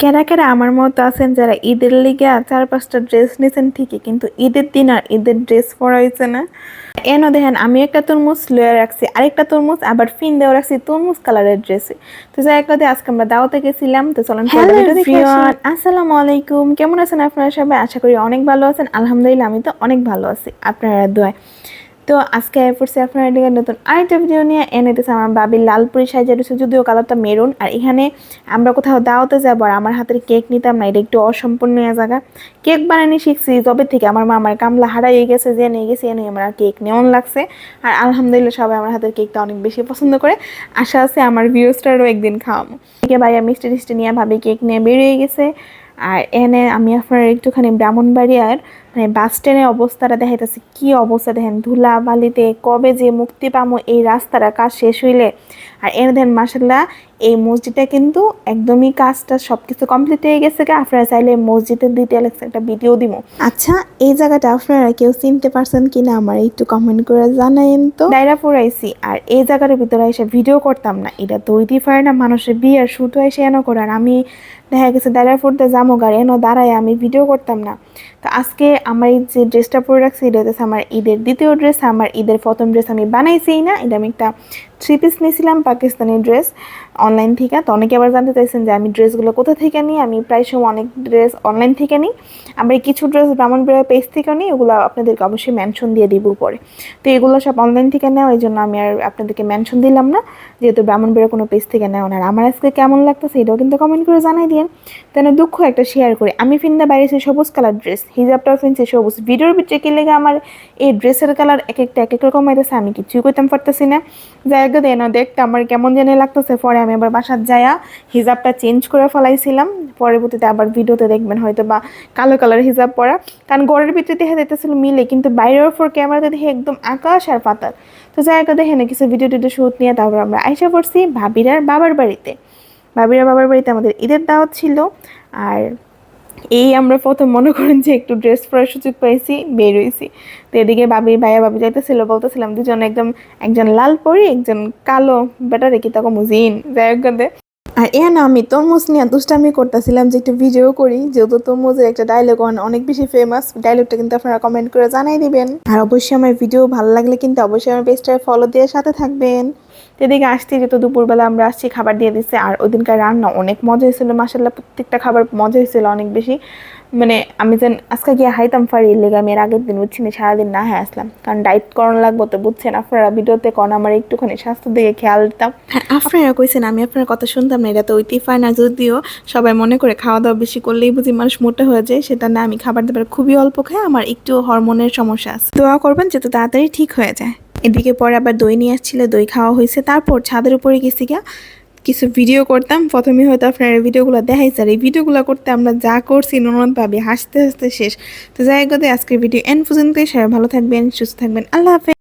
কেরা কেরা আমার মতো আছেন যারা ঈদের লিগে চার পাঁচটা ড্রেস নিয়েছেন ঠিকই কিন্তু ঈদের দিন আর ঈদের ড্রেস পরা হয়েছে না। এন দেখেন আমি একটা তরমুজ লয়ে রাখছি আরেকটা তরমুজ আবার ফিন দেওয়া রাখছি তরমুজ কালারের ড্রেসে তো যাই কথা আজকে আমরা দাওয়াতে গেছিলাম তো চলেন আসসালামু আলাইকুম কেমন আছেন আপনারা সবাই? আশা করি অনেক ভালো আছেন। আলহামদুলিল্লাহ আমি তো অনেক ভালো আছি আপনারা দোয়ায়। তো আজকে পড়ছি আপনার দিকে নতুন আরেকটা ভিডিও নিয়ে এনে দিতেছে আমার বাবির লালপুরি সাইজে রয়েছে, যদিও কালারটা মেরুন। আর এখানে আমরা কোথাও দাওয়াতে যাব আর আমার হাতের কেক নিতাম না, এটা একটু অসম্পূর্ণ জায়গা। কেক বানানি শিখছি তবে থেকে আমার মা আমার কামলা হারাইয়ে গেছে, যে নিয়ে গেছে এনে আমার কেক নেওয়ান লাগছে। আর আলহামদুলিল্লাহ সবাই আমার হাতের কেকটা অনেক বেশি পছন্দ করে। আশা আছে আমার ভিউসটারও একদিন খাওয়াবো। এদিকে ভাইয়া মিষ্টি টিষ্টি নিয়ে ভাবি কেক নিয়ে বেরিয়ে গেছে। আর এনে আমি আপনার একটুখানি ব্রাহ্মণবাড়িয়ার মানে বাস স্ট্যান্ডের অবস্থাটা দেখাইতেছে, কি অবস্থা দেখেন? ধুলা বালিতে কবে যে মুক্তি পামো, এই রাস্তাটা কাজ শেষ হইলে। আর এনে দেখেন মাসাল্লাহ এই মসজিদটা কিন্তু একদমই কাজটা সব কিছু কমপ্লিট হয়ে গেছে আপনারা চাইলে মসজিদের ডিটেলস একটা ভিডিও দিব আচ্ছা এই জায়গাটা আপনারা কেউ চিনতে পারছেন কিনা আমার একটু কমেন্ট করে জানাইন তো। ডাইরা পড়াইছি আর এই জায়গার ভিতরে এসে ভিডিও করতাম না। এটা তৈরি পারে না, মানুষের বিয়ের শুধু এসে এনো করে। আর আমি দেখা গেছে দাঁড়া পড়তে যাব গাড়ি এনো দাঁড়ায় আমি ভিডিও করতাম না। তো আজকে আমার এই যে ড্রেসটা পরে রাখছি, এটা হচ্ছে আমার ঈদের দ্বিতীয় ড্রেস, আমার ঈদের প্রথম ড্রেস আমি বানাইছি না। এটা আমি একটা থ্রি পিস নিয়েছিলাম, পাকিস্তানি ড্রেস অনলাইন থেকে। তো অনেকে আবার জানতে চাইছেন যে আমি ড্রেসগুলো কোথা থেকে নিই? আমি প্রায় সময় অনেক ড্রেস অনলাইন থেকে নিই। আমরা কিছু ড্রেস ব্রাহ্মণবাড়িয়া পেজ থেকেও নিই, ওগুলো আপনাদেরকে অবশ্যই মেনশন দিয়ে দিব পরে তো এগুলো সব অনলাইন থেকে নেওয়া, এই জন্য আমি আর আপনাদেরকে মেনশন দিলাম না। যেহেতু ব্রাহ্মণবাড়িয়া কোনো পেজ থেকে নেওয়া না। আর আমার আজকে কেমন লাগতেছে এটাও কিন্তু কমেন্ট করে জানাই দিন তেন দুঃখ একটা শেয়ার করি। আমি ফিন্দা বাইরেছি সবুজ কালার ড্রেস হিজাবটাও ফিনছি সবুজ। ভিডিওর ভিতরে কি লেগে আমার এই ড্রেসের কালার এক একটা এক এক রকম হইতেছে, আমি কিছুই করতাম পারতেছি না। জায়গা দেয় না দেখতে আমার কেমন জানি লাগতেছে, পরে আমি আবার বাসার যায়া হিজাবটা চেঞ্জ করে ফেলাইছিলাম। পরবর্তীতে আবার ভিডিওতে দেখবেন হয়তো বা কালো কালার হিজাব পরা। কারণ গড়ের ভিতরে দেখা যেতেছিল মিলে, কিন্তু বাইরের ফোর ক্যামেরাতে দেখে একদম আকাশ আর পাতাল। তো জায়গা দেখে না কিছু ভিডিও টিডিও শুট নিয়ে তারপর আমরা আইসা পড়ছি ভাবিরার বাবার বাড়িতে। ভাবিরার বাবার বাড়িতে আমাদের ঈদের দাওয়াত ছিল। আর এই আমরা প্রথম মনে করেন যে একটু ড্রেস পরার সুযোগ পাইছি, বের হয়েছি তো এদিকে বাবি ভাইয়া বাবি যাইতেছিল, বলতেছিলাম দুজন একদম, একজন লাল পরি, একজন কালো বেটারে কি তখন মুজিন। যাই হোক। আর এ না আমি তরমুজ নিয়ে দুষ্টামি করতেছিলাম যে একটু ভিডিও করি, যেহেতু তরমুজের একটা ডায়লগ অনেক বেশি ফেমাস ডায়লগটা কিন্তু আপনারা কমেন্ট করে জানাই দিবেন। আর অবশ্যই আমার ভিডিও ভালো লাগলে কিন্তু অবশ্যই আমার পেজটায় ফলো দিয়ে সাথে থাকবেন। এদিকে আসতে যেত দুপুরবেলা আমরা আসছি, খাবার দিয়ে দিচ্ছে আর ওই দিনকার রান্না অনেক মজা হয়েছিল মাসাল্লাহ প্রত্যেকটা খাবার মজা হয়েছিল অনেক বেশি। মানে আমি যেন আজকে গিয়ে হাইতাম ফারি লেগে, আমি এর আগের দিন বুঝছি না, সারাদিন না হ্যাঁ আসলাম। কারণ ডাইট করানো লাগবো তো বুঝছেন, আপনারা ভিডিওতে কোন আমার একটুখানি স্বাস্থ্য দিকে খেয়াল দিতাম। হ্যাঁ আপনারা কইছেন, আমি আপনার কথা শুনতাম না, এটা তো ঐতি পায় না, যদিও সবাই মনে করে খাওয়া দাওয়া বেশি করলেই বুঝি মানুষ মোটা হয়ে যায়, সেটা না, আমি খাবার দাবার খুবই অল্প খাই, আমার একটু হরমোনের সমস্যা আছে। দোয়া করবেন, যাতে তাড়াতাড়ি ঠিক হয়ে যায়। এদিকে পরে আবার দই নিয়ে আসছিল, দই খাওয়া হয়েছে। তারপর ছাদের উপরে গেছি গিয়া কিছু ভিডিও করতাম। প্রথমে হয়তো আপনারা ভিডিওগুলো দেখাই স্যার এই ভিডিওগুলো করতে আমরা যা করছি ননদ ভাবে হাসতে হাসতে শেষ। তো যাই গতি আজকের ভিডিও এন পর্যন্তই। সবাই ভালো থাকবেন, সুস্থ থাকবেন। আল্লাহ হাফেজ।